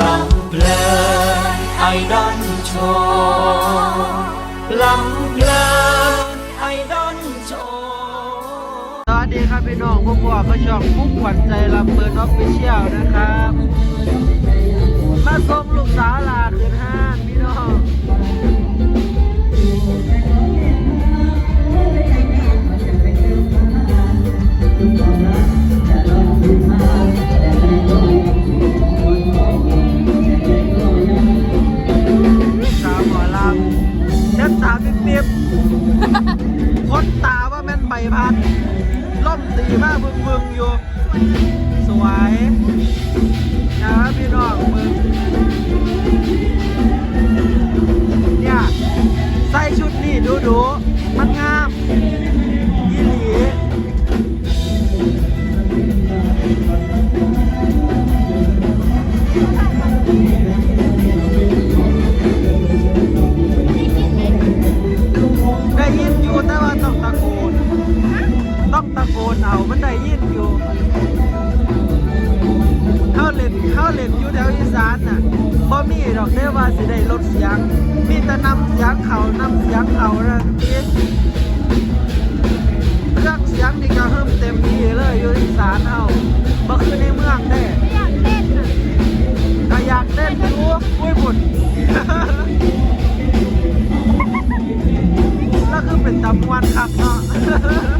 ลำเพลินไอดอนโชว์ลำเพลินไอดอนโชว์สวัสดีครับพี่น้องพวกพวกก็ช่องมุกขวัญใจลำเบิร์นออฟฟิเชียลนะครับ มาส่งลูกสาวลาคืนห้างพี่น้อง มากบึงเบึงอยู่ สวยนะครับพี่น้องมึงเนี่ยใส่ชุดนี่ดูดูมันงามยี่หลีได้ นเอามันได้ยินอยู่เข้าเล่นเข้าเล่นอยู่แถวอีสานน่ะพอมีดอกได้ว่าสิได้ลดเสียง มีแต่นำเสียงเขานำเสียงเขานะพี่เครื่องเสียงนี่ก็เพิ่มเต็มที่เลยอยู่อีสานเฮาบ่คือในเมืองเด้อยากเต้นอะก็อยากเต้นอยู่อุ้ยบุญแล้วคือเป็นตำมวนคักเนาะนะ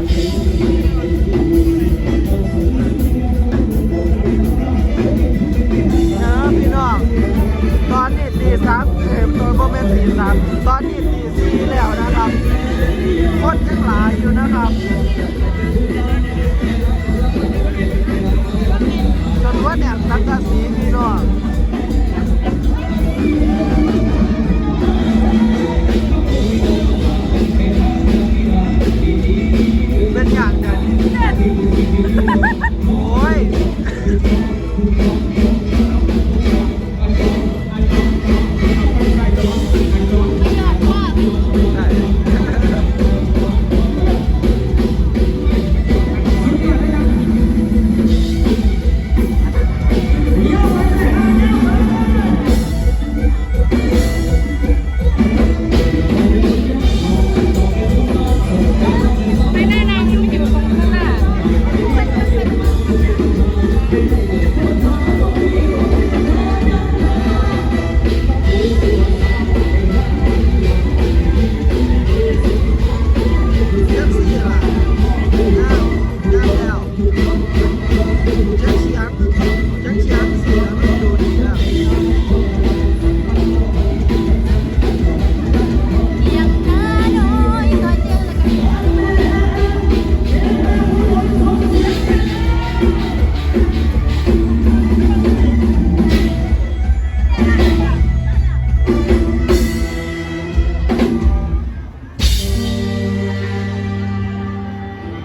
จั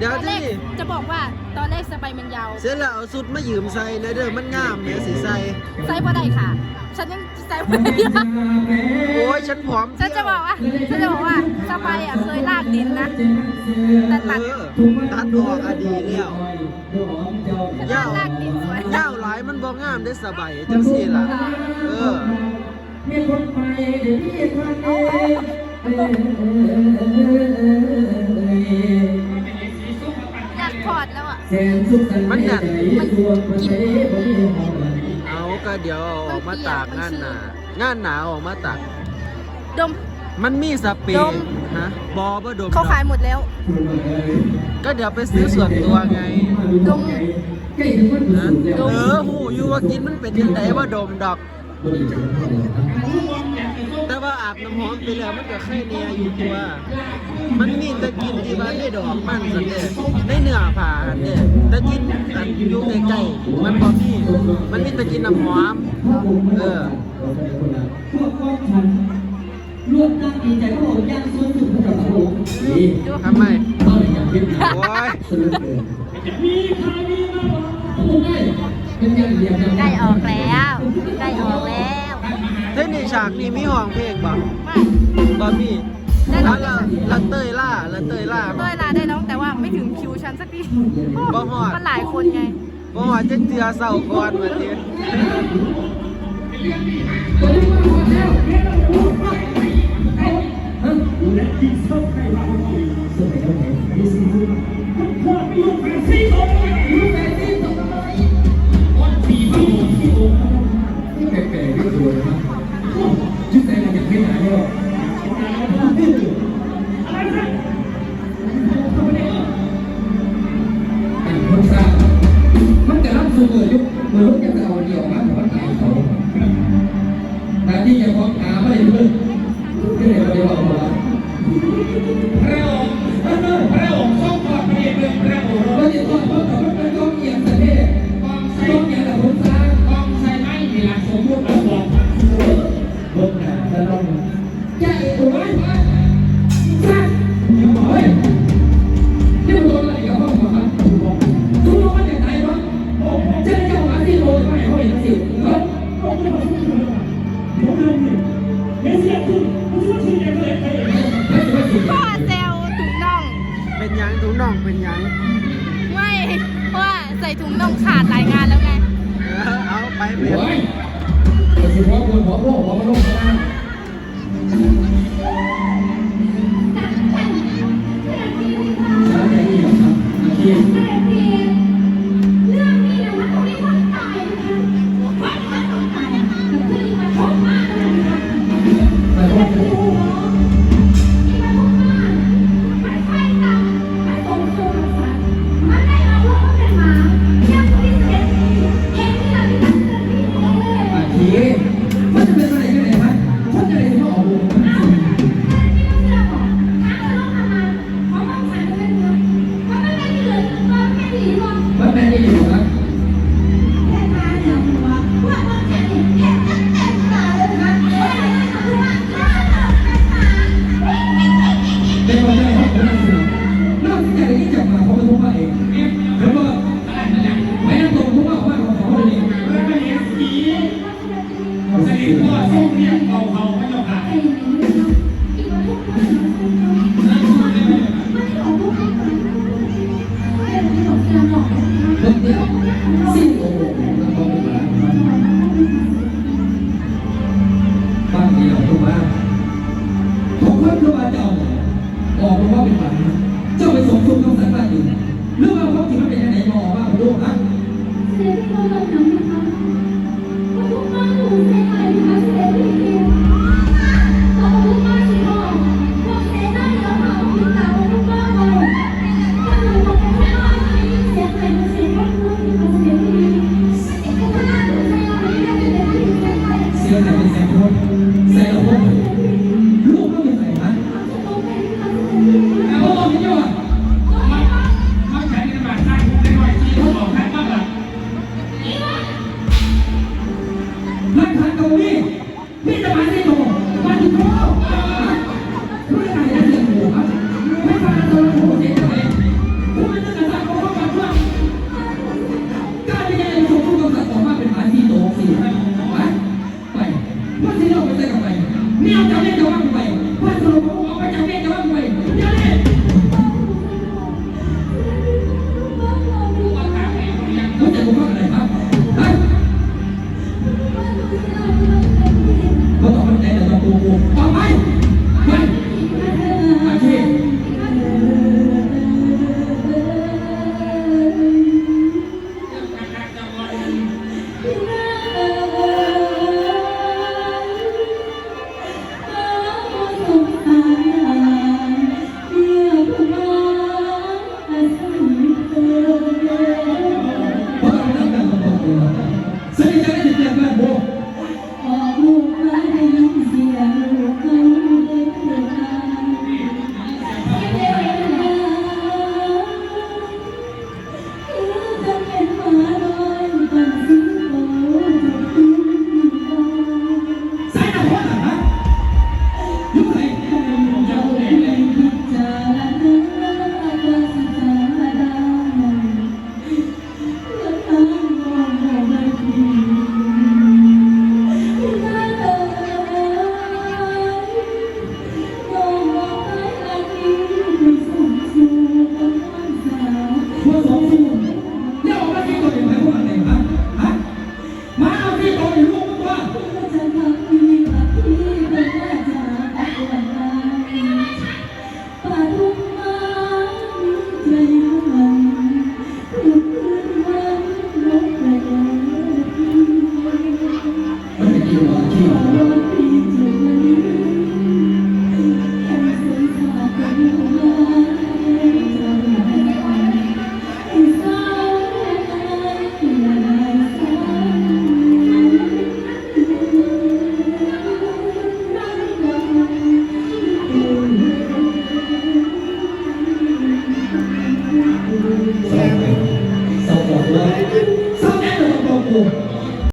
ดี๋ยวตอนแรที่กจะบอกว่าตอนแรกสบายมันยาว เสร็จแล้วเอาสุดมายืมใส่ในเด้อมันงามเนี่ยสิใส่ไซส์พอได้ค่ะ ฉันยังไซส์พอได้โอ้ยฉันผอมฉันจะบอกว่าฉันจะบอกว่าสบายอะเคยลากดินนะแต่เอตัดอตัดออกอะดีแล้วฉันยาวลากดินสวยยาวหลายมันบ่งามได้สบายจังสี่ล่ะ เอออ มันเนี่ยมันกินเอาก็เดี๋ยวเอาออกมาตากงานหนางานหนาออกมาตากดม มันมีสเปรดม ย์ฮะบอบ่ดมเขาขายหมดแล้ว ก็เดี๋ยวไปซื้อส่วนตัวไงดม นะเออหูอยู่ว่ากินมันเป็นยังไงว่าดมดอกแต่ว่า อาบน้ำหอมไปแล้วมันก็แค่เนียอยู่ตัว มันมีแต่กินที่บ้านได้ดอกมันสันเด้ได้เนื้อผ่าอันเด้แต่กินอันอยู่ใกล้ๆมันบ่มีมันมีแต่กินน้ำหอมเออร่วมตั้งดีใจพระองค์ย่างส่วนสุดกับพระองค์นี่ทำไมเอาอย่างเป็นโอ้ยสนุกเลยมีใครมีมาบอกพระองค์ได้เป็นอย่างเดียวกันใกล้ออกแล้วใกล้ออกแล้ว เทคนิคฉากนี่มีห้องเพลงบ่บ่มีได้แล้แล้ววเตยล่าเราเตยล่าเตยล่าได้แล้วแต่ว่าไม่ถึงคิวฉันสักทีบ่ฮอด มันหลายคนไง บ่ว่าจะเจือเศร้าก่อนวันนี้ พ่อแซวถุงน่อง เป็นยังถุงน่องเป็นยังไม่เพราะว่าใส่ถุงน่องขาดหายงานแล้วไงเอาไปเปลี่ยนโดยเฉพคนหัวโลกหัวโลกนะแล้ครับที่